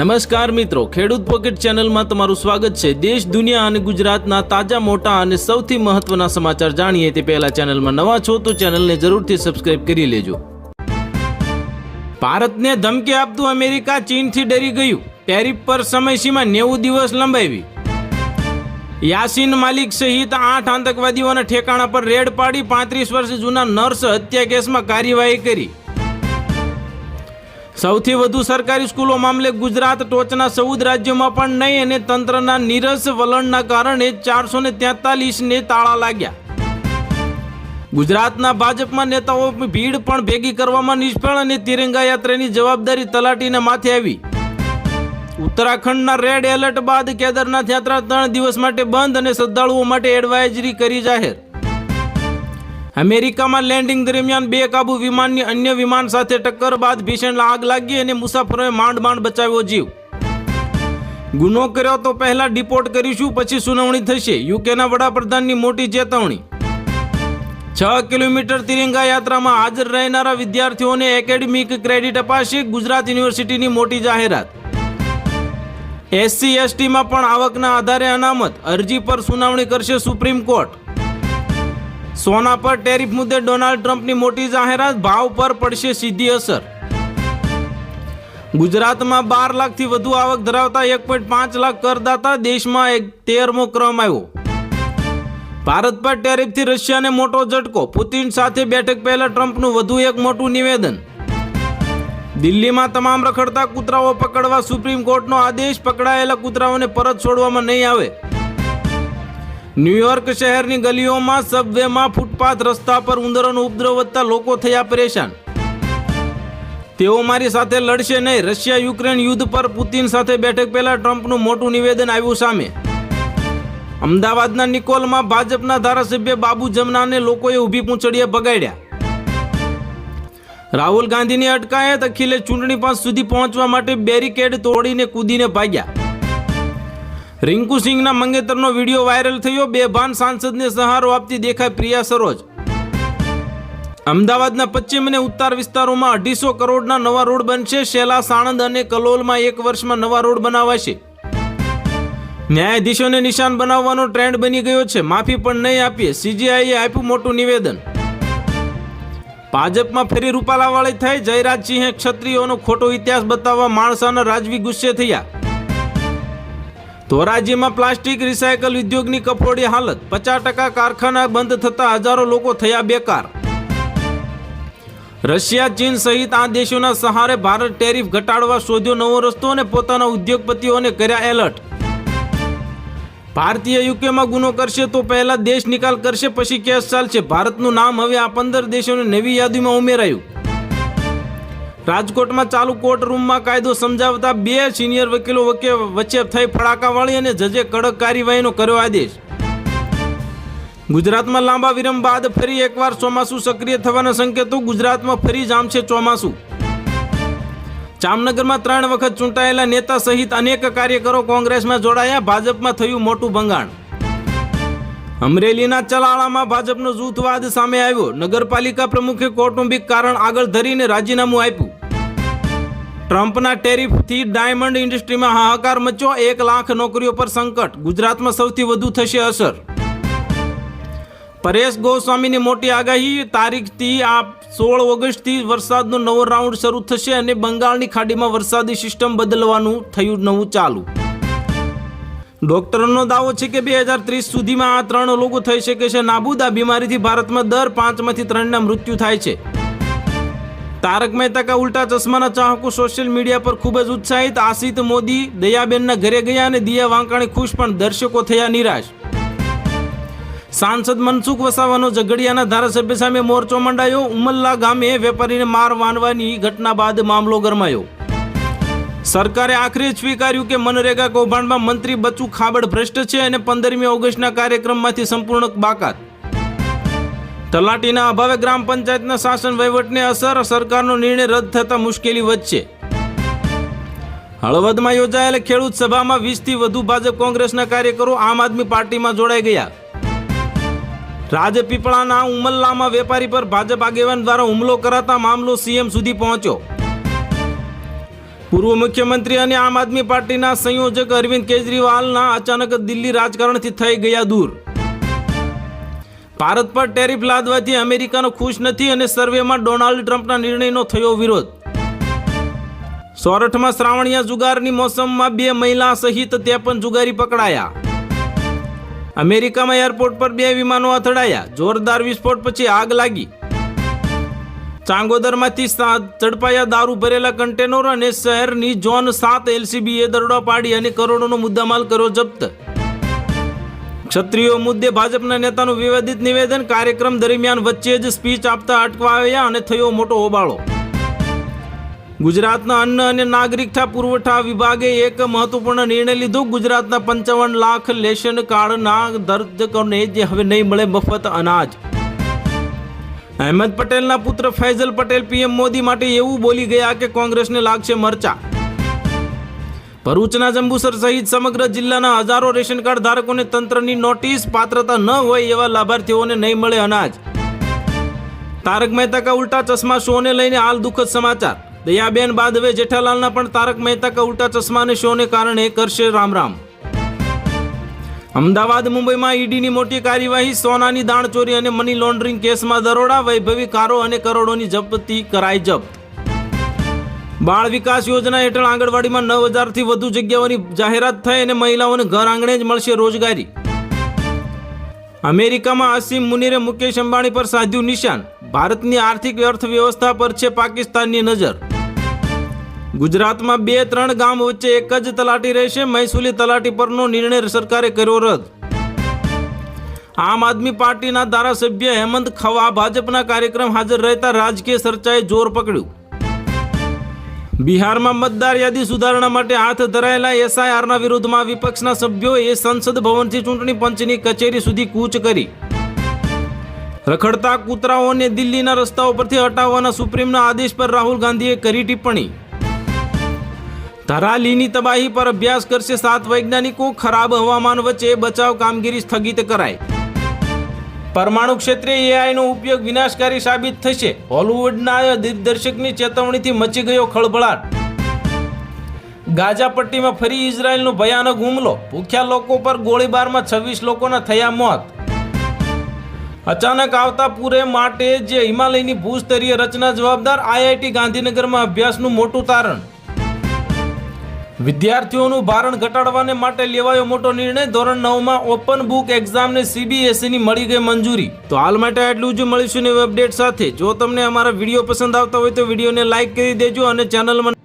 નમસ્કાર મિત્રો, ખેડૂત પોકેટ ચેનલમાં તમારું સ્વાગત છે. દેશ, દુનિયા અને ગુજરાતના તાજા, મોટા અને સૌથી મહત્વના સમાચાર જાણીએ તે પહેલા ચેનલમાં નવા છો તો ચેનલને જરૂરથી સબસ્ક્રાઇબ કરી લેજો. ભારતને ધમકી આપતું અમેરિકા ચીનથી ડરી ગયું. ટેરિફ પર સમયસીમા નેવું દિવસ લંબાવી. યાસીન માલિક સહિત આઠ આતંકવાદીઓના ઠેકાણા પર રેડ પાડી પાંત્રીસ વર્ષ જૂના નર્સ હત્યા કેસમાં કાર્યવાહી કરી. સૌથી વધુ સરકારી સ્કૂલો મામલે ગુજરાત ટોચના ચૌદ રાજ્યોમાં પણ નહીં અને તંત્રના નીરસ વલણના કારણે ચારસો ને તેતાલીસને તાળા લાગ્યા. ગુજરાતના ભાજપમાં નેતાઓ ભીડ પણ ભેગી કરવામાં નિષ્ફળ અને તિરંગા યાત્રાની જવાબદારી તલાટીને માથે આવી. ઉત્તરાખંડના રેડ એલર્ટ બાદ કેદારનાથ યાત્રા ત્રણ દિવસ માટે બંધ અને શ્રદ્ધાળુઓ માટે એડવાઇઝરી કરી જાહેર. અમેરિકામાં લેન્ડિંગ દરમિયાન બે કાબુ વિમાનની અન્ય વિમાન સાથે ટક્કર બાદ ભીષણ આગ લાગી અને મુસાફરોએ માંડ માંડ બચાવ્યો જીવ. ગુનો કર્યો તો પહેલા ડિપોર્ટ કરીશું, પછી સુનાવણી થશે. યુકેના વડાપ્રધાનની મોટી ચેતવણી. છ કિલોમીટર તિરંગા યાત્રામાં હાજર રહેનારા વિદ્યાર્થીઓને એકેડેમિક ક્રેડિટ અપાશે ગુજરાત યુનિવર્સિટીની મોટી જાહેરાત. એસસી, એસટીમાં પણ આવકના આધારે અનામત. અરજી પર સુનાવણી કરશે સુપ્રીમ કોર્ટ. સોના પર ટેરિફ મુદ્દે ડોનાલ્ડ ટ્રમ્પની મોટી જાહેરાત, ભાવ પર પડશે સીધી અસર. ગુજરાતમાં બાર લાખથી વધુ આવક ધરાવતા એક પોઈન્ટ પાંચ લાખ કરદાતા દેશમાં એક તેરમો ક્રમ આવ્યો. ભારત પર ટેરિફથી રશિયાને મોટો ઝટકો, પુતિન સાથે બેઠક પહેલા ટ્રમ્પનું વધુ એક મોટું નિવેદન. દિલ્હીમાં તમામ રખડતા કૂતરાઓ પકડવા સુપ્રીમ કોર્ટનો આદેશ, પકડાયેલા કૂતરાઓને પરત છોડવામાં નહીં આવે. ન્યુયોર્ક શહેરની ગલીઓમાં સબવેમાં ફૂટપાથ રસ્તા પર ઉંદરોનો ઉપદ્રવ વધતા લોકો થયા પરેશાન. તેઓ મારી સાથે લડશે નહીં. રશિયા યુક્રેન યુદ્ધ પર પુતિન સાથે બેઠક પહેલા ટ્રમ્પનું મોટું નિવેદન આવ્યું સામે. અમદાવાદના નિકોલમાં ભાજપના ધારાસભ્ય બાબુ જમનાને લોકોએ ઊભી પૂંછડીએ બગાડ્યા. રાહુલ ગાંધીની અટકાયત, અખિલે ચૂંટણી પાંચ સુધી પહોંચવા માટે બેરિકેડ તોડીને કૂદીને ભાગ્યા. રિંકુ સિંહના મંગેતરનો વીડિયો વાયરલ થયો. બેભાન સાંસદને સહારો આપતી દેખાય પ્રિયા સરોજ. અમદાવાદના પશ્ચિમ અને ઉત્તર વિસ્તારોમાં અઢીસો કરોડના નવા રોડ બનશે. શેલા સાણંદ અને કલોલમાં એક વર્ષમાં નવા રોડ બનાવાશે. ન્યાયાધીશોને નિશાન બનાવવાનો ટ્રેન્ડ બની ગયો છે. માફી પણ નહીં આપીએ. સીજીઆઈએ આપ્યું મોટું નિવેદન. ભાજપમાં ફરી રૂપાલાવાળી થઈ. જયરાજસિંહે ક્ષત્રિયોનો ખોટો ઇતિહાસ બતાવવા માણસાના રાજવી ગુસ્સે થયા. ધોરાજીમાં પ્લાસ્ટિક રિસાયકલ ઉદ્યોગની કફોડી હાલત. પચાસ ટકા કારખાના બંધ થતા હજારો લોકો થયા બેકાર. રશિયા, ચીન સહિત આ દેશોના સહારે ભારત ટેરિફ ઘટાડવા શોધ્યો નવો રસ્તો અને પોતાના ઉદ્યોગપતિઓને કર્યા એલર્ટ. ભારતીય યુકેમાં ગુનો કરશે તો પહેલા દેશ નિકાલ કરશે, પછી કેસ ચાલશે. ભારતનું નામ હવે આ પંદર દેશોની નવી યાદીમાં ઉમેરાયું. રાજકોટમાં ચાલુ કોર્ટ રૂમમાં કાયદો સમજાવતા બે સિનિયર વકીલો વચ્ચે થઈ ફડાકાવાળી અને જજે કડક કાર્યવાહીનો કર્યો આદેશ. ગુજરાતમાં લાંબા વિરમ બાદ ફરી એકવાર ચોમાસું સક્રિય થવાના સંકેતો ગુજરાતમાં ફરી જામશે ચોમાસું. જામનગરમાં ત્રણ વખત ચૂંટાયેલા નેતા સહિત અનેક કાર્યકરો કોંગ્રેસમાં જોડાયા, ભાજપમાં થયું મોટું ભંગાણ. અમરેલીના ચલાળામાં ભાજપનો જૂથવાદ સામે આવ્યો. નગરપાલિકા પ્રમુખે કૌટુંબિક કારણ આગળ ધરીને રાજીનામું આપ્યું. ટ્રમ્પના ટેરિફથી ડાયમંડ ઇન્ડસ્ટ્રીમાં હાહાકાર મચ્યો. એક લાખ નોકરીઓ પર સંકટ. ગુજરાતમાં સૌથી વધુ થશે અસર. પરેશ ગોસ્વામીની મોટી આગાહી. તારીખથી આ સોળ ઓગસ્ટથી વરસાદનો નવો રાઉન્ડ શરૂ થશે અને બંગાળની ખાડીમાં વરસાદી સિસ્ટમ બદલવાનું થયું નવું ચાલુ. ડોક્ટરોનો દાવો છે કે બે હજાર ત્રીસ સુધીમાં આ ત્રણ લોકો થઈ શકે છે. નાબૂદ બીમારીથી ભારતમાં દર પાંચમાંથી ત્રણના મૃત્યુ થાય છે. તારક મહેતા કા ઉલ્ટા ચશ્માના ચાહકો સોશિયલ મીડિયા પર ખૂબ જ ઉત્સાહિત. આશિત મોદી, દયાબેનના ઘરે ગયા અને દિયા વાંકાણી ખુશ, પણ દર્શકો થયા નિરાશ. સાંસદ મનસુખ વસાવાનો ઝઘડિયાના ધારાસભ્ય સામે મોરચો મંડાયો. ઉમલ્લા ગામે વેપારીને માર વાનવાની ઘટના બાદ મામલો ગરમાયો. સરકારે આખરે સ્વીકાર્યું કે મનરેગા કૌભાંડમાં મંત્રી બચુ ખાબડ ભ્રષ્ટ છે અને પંદરમી ઓગસ્ટના કાર્યક્રમમાંથી સંપૂર્ણ બાકાત. તલાટીના અભાવે ગ્રામ પંચાયતના શાસન વહીવટને અસર, સરકારનો નિર્ણય રદ થતા મુશ્કેલી વધશે. હળવદમાં યોજાયેલ ખેડૂત સભામાં વીસથી વધુ ભાજપ કોંગ્રેસના કાર્યકરો આમ આદમી પાર્ટીમાં જોડાઈ ગયા. રાજપીપળાના ઉમલ્લામાં વેપારી પર ભાજપ આગેવાન દ્વારા હુમલો કરાતા મામલો સીએમ સુધી પહોંચ્યો. પૂર્વ મુખ્યમંત્રી અને આમ આદમી પાર્ટીના સંયોજક અરવિંદ કેજરીવાલના અચાનક દિલ્હી રાજકારણથી થઈ ગયા દૂર. ભારત પર ટેરિફ લાદવાથી અમેરિકાનો ખુશ નથી અને સર્વેમાં ડોનાલ્ડ ટ્રમ્પના નિર્ણયનો થયો વિરોધ. સોરઠમાં શ્રાવણીયા જુગારની મોસમમાં બે મહિલા સહિત ત્રેપન જુગારી પકડાયા. અમેરિકામાં એરપોર્ટ પર બે વિમાનો અથડાયા. જોરદાર વિસ્ફોટ પછી આગ લાગી. ચાંગોદરમાંથી ઝડપાયા દારૂ ભરેલા કન્ટેનર અને શહેરની ઝોન સાત એલસીબીએ દરોડા પાડી અને કરોડોનો મુદ્દામાલ કર્યો જપ્ત. ક્ષત્રિયો મુદ્દે ભાજપના નેતાનું વિવાદિત નિવેદન કાર્યક્રમ દરમિયાન વચ્ચે જ સ્પીચ આપતા અટકાવ્યા અને થયો મોટો હોબાળો. ગુજરાતના અન્ન અને નાગરિકતા પુરવઠા વિભાગે એક મહત્વપૂર્ણ નિર્ણય લીધો. ગુજરાતના પંચાવન લાખ લેશન કાર્ડના દર્દકોને જે હવે નહીં મળે મફત અનાજ. અહેમદ પટેલના પુત્ર ફૈઝલ પટેલ પીએમ મોદી માટે એવું બોલી ગયા કે કોંગ્રેસને લાગશે મરચા. ભરૂચના જંબુસર સહિત સમગ્ર જિલ્લાના હજારો રેશન કાર્ડ ધારકોને તંત્રની નોટિસ, પાત્રતા ન હોય એવા લાભાર્થીઓને નહીં મળે અનાજ. તારક મહેતા કા ઉલ્ટા ચશ્મા શોને લઈને હાલ દુઃખદ સમાચાર. દયાબેન બાદ હવે જેઠાલાલના પણ તારક મહેતા કા ઉલ્ટા ચશ્માને શોને કારણે કરશે રામ રામ અમદાવાદ મુંબઈમાં ઈડીની મોટી કાર્યવાહી, સોનાની દાણ ચોરી અને મની લોન્ડરિંગ કેસમાં દરોડા, વૈભવી કારો અને કરોડોની જપ્તી કરાઈ જપ્ત. બાળ વિકાસ યોજના હેઠળ આંગણવાડીમાં નવ હજારથી વધુ જગ્યાઓની જાહેરાત થઈ અને મહિલાઓને ઘર આંગણે જ મળશે રોજગારી. અમેરિકામાં અસીમ મુનીરે મુકેશ અંબાણી પર સાધ્યું નિશાન. ભારતની આર્થિક અર્થવ્યવસ્થા પર છે પાકિસ્તાનની નજર. ગુજરાતમાં બે ત્રણ ગામ વચ્ચે એક જ તલાટી રહેશે. મહેસૂલી તલાટી પરનો નિર્ણય સરકારે કર્યો રદ. આમ આદમી પાર્ટીના ધારાસભ્ય હેમંત ખવા ભાજપના કાર્યક્રમ હાજર રહેતા રાજકીય ચર્ચાએ જોર પકડ્યું. બિહારમાં મતદાર યાદી સુધારણા માટે હાથ ધરાયેલા એસઆઈઆરના વિરોધમાં વિપક્ષના સભ્યોએ સંસદ ભવનથી ચૂંટણી પંચની કચેરી સુધી કૂચ કરી. રખડતા કૂતરાઓને દિલ્હીના રસ્તાઓ પરથી હટાવવાના સુપ્રીમના આદેશ પર રાહુલ ગાંધીએ કરી ટિપ્પણી. ધરાલીની તબાહી પર અભ્યાસ કરશે સાત વૈજ્ઞાનિકો. ખરાબ હવામાન વચ્ચે બચાવ કામગીરી સ્થગિત કરાઈ. પરમાણુ ક્ષેત્રે એઆઈનો ઉપયોગ વિનાશકારી સાબિત થશે. હોલિવૂડના દિગ્દર્શકની ચેતવણીથી મચી ગયો ખળભળાટ. ગાઝા પટ્ટીમાં ફરી ઇઝરાયલનો ભયાનક હુમલો. ભૂખ્યા લોકો પર ગોળીબારમાં છવ્વીસ લોકોના થયા મોત. અચાનક આવતા પૂરે માટે જે હિમાલયની ભૂસ્તરીય રચના જવાબદાર આઈઆઈટી ગાંધીનગરમાં અભ્યાસનું મોટું તારણ. વિદ્યાર્થીઓનું ભારણ ઘટાડવાને માટે લેવાયો મોટો નિર્ણય ધોરણ નવમાં ઓપન બુક એક્ઝામને સીબીએસઈની મળી ગઈ મંજૂરી. તો હાલ માટે આટલું જ મળીશું ને અપડેટ સાથે. જો તમને અમારા વીડિયો પસંદ આવતા હોય તો વિડીયોને લાઇક કરી દેજો અને ચેનલમાં